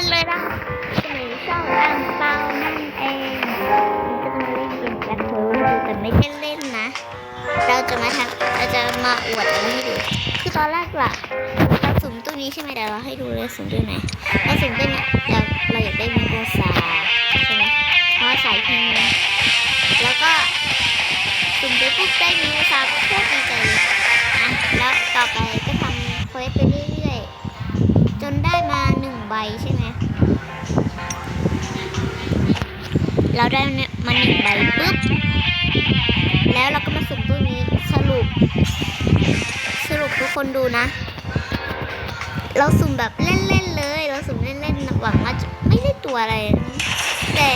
คนเลยนะในช่องอังเปานั่นเองนี่ก็จะมาเล่นเกมแบล็คโฮลแต่ไม่ใช่เล่นนะ เราจะมาทำเราจะมาอวดอะไรให้ดู คือตอนแรกล่ะเราสุ่มตู้นี้ใช่ไหมเดี๋ยวเราให้ดูเลยสุ่มตู้ไหนเราสุ่มตู้เนี้ยเราเราอยากได้มีโกซาใช่ไหมเพราะสายพิมพ์แล้วก็สุ่มไปปุ๊บได้มีโกซาโคตรดีใจเลยอะแล้วต่อไปก็ทำเควสไปเรื่อย ใช่ไหมเราได้มาหนึ่งใบปุ๊บ แล้วเราก็มาสุ่มตู้นี้สรุป สรุปทุกคนดูนะ เราสุ่มแบบเล่นๆเลย เราสุ่มเล่นๆหวังว่าจะไม่ได้ตัวอะไร แต่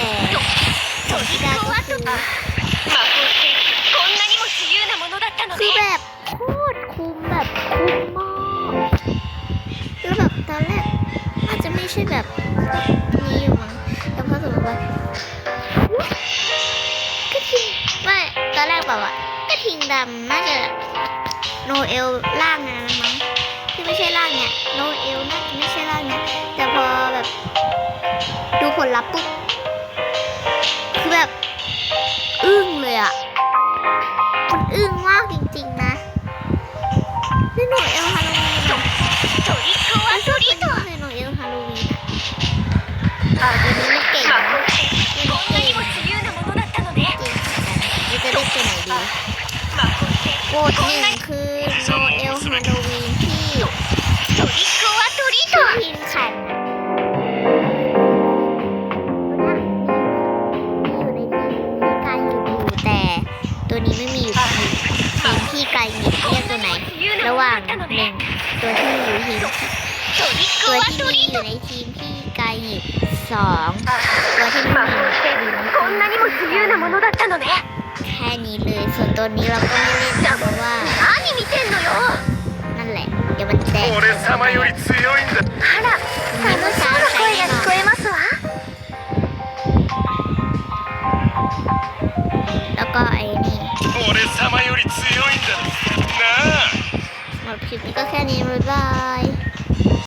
ผลที่ได้ก็คือคือแบบ ใช่แบบนี้อยู่มั้งแต่พอสมมติว่าก็ทิ้งไม่ตอนแรกแบบว่ากระทิงดำน่าจะโนเอลล่างนะมั้งที่ไม่ใช่ล่างเนี่ยโนเอลน่าจะไม่ใช่ล่างเนี่ยแต่พอแบบดูผลลัพธ์ปุ๊บคือแบบอึ้งเลยอะมันอึ้งมากจริง ๆ นะนี่หนูเอลฮ ป่าตัวนี้มันเก่งนะมันเก่งจะได้ไปไหนดีโหวตหนึ่งคือโนเอลฮาโลวีนที่ที่พิมขันตัวนี้ไม่มีอยู่ทีมที่ไกลหยิบเรียกตัวไหน ระหว่างหนึ่งตัวที่อยู่หิน トリック ตัว オア ที่ ト มี リー อ ト ยู่ในทีมที่ไกลหนีบสองตัวที่มี 魔法ってこんなにも自由なものだったのね แค่นี้เลย ส่วนตัวนี้เราก็ไม่เล่นนะเพราะว่า 何見てんのよ นั่นแหละ เดี๋ยวมันแตก 俺様より強いんだあら楽しそうな声が聞こえますわ แล้วก็ไอ้นี่ 俺様より強いんだなあ สำหรับคลิปนี้ก็แค่นี้บ๊ายบาย